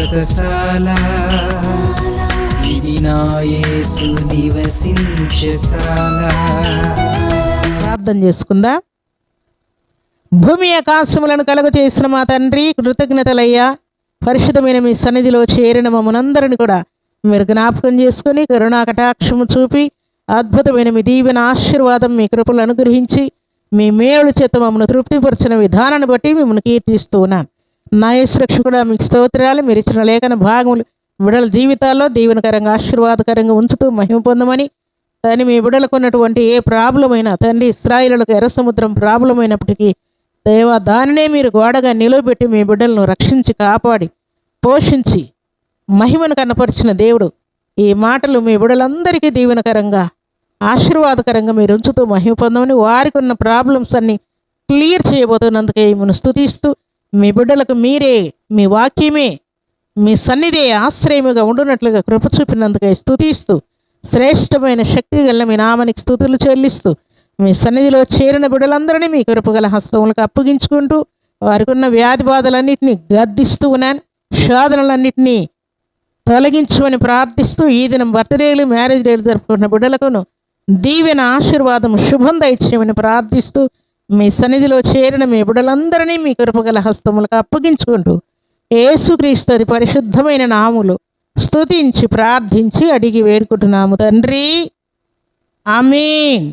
వ్రతశాల ఇది నాయసు నివసించశాల ప్రార్థన చేసుకుందా? భూమి ఆకాశములను కలుగు చేసిన మా తండ్రి కృతజ్ఞతలయ్యా. పరిశుద్ధమైన మీ సన్నిధిలో చేరిన మమ్మనందరిని కూడా మీరు జ్ఞాపకం చేసుకుని కరుణా కటాక్షము చూపి అద్భుతమైన మీ దీవెన ఆశీర్వాదం మీ కృపలు అనుగ్రహించి మీ మేలు చేత మమ్మల్ని తృప్తిపరిచిన విధానాన్ని బట్టి మిమ్మల్ని కీర్తిస్తూ ఉన్నాను నా కూడా మీకు స్తోత్రాలు. మీరు ఇచ్చిన లేఖన భాగములు విడల జీవితాల్లో దీవెనకరంగా ఆశీర్వాదకరంగా ఉంచుతూ మహిమ పొందమని తను మీ బిడ్డలకు ఉన్నటువంటి ఏ ప్రాబ్లమైనా తండ్రి ఇస్రాయిలకు ఎర్ర సముద్రం ప్రాబ్లం అయినప్పటికీ దేవా దానినే మీరు గోడగా నిలవబెట్టి మీ బిడ్డలను రక్షించి కాపాడి పోషించి మహిమను కనపరిచిన దేవుడు. ఈ మాటలు మీ బిడలందరికీ దీవెనకరంగా ఆశీర్వాదకరంగా మీరు ఉంచుతూ మహిమ పొందమని వారికి ఉన్న ప్రాబ్లమ్స్ అన్ని క్లియర్ చేయబోతున్నందుకే మిమ్మల్ని స్థుతిస్తూ మీ బిడ్డలకు మీరే మీ వాక్యమే మీ సన్నిధి ఆశ్రయముగా ఉండునట్లుగా కృప చూపినందుకై స్థుతిస్తూ శ్రేష్టమైన శక్తి గల మీ నామానికి స్థుతులు చెల్లిస్తూ మీ సన్నిధిలో చేరిన బిడ్డలందరినీ మీ కృపగల హస్తములకు అప్పగించుకుంటూ వారికి ఉన్న వ్యాధి బాధలన్నింటినీ గద్దిస్తూ ఉన్నాను. శోధనలన్నింటినీ తొలగించమని ప్రార్థిస్తూ ఈ దినం బర్త్డేలు మ్యారేజ్ డేలు జరుపుకున్న బిడ్డలకును దీవెన ఆశీర్వాదం శుభం దయచేయమని ప్రార్థిస్తూ మీ సన్నిధిలో చేరిన మీ బుడలందరినీ మీ కృపగల హస్తములకు అప్పగించుకుంటూ ఏసుక్రీస్తు అది పరిశుద్ధమైన నాములు స్తుతించి ప్రార్థించి అడిగి వేడుకుంటున్నాము తండ్రి. ఆమెన్.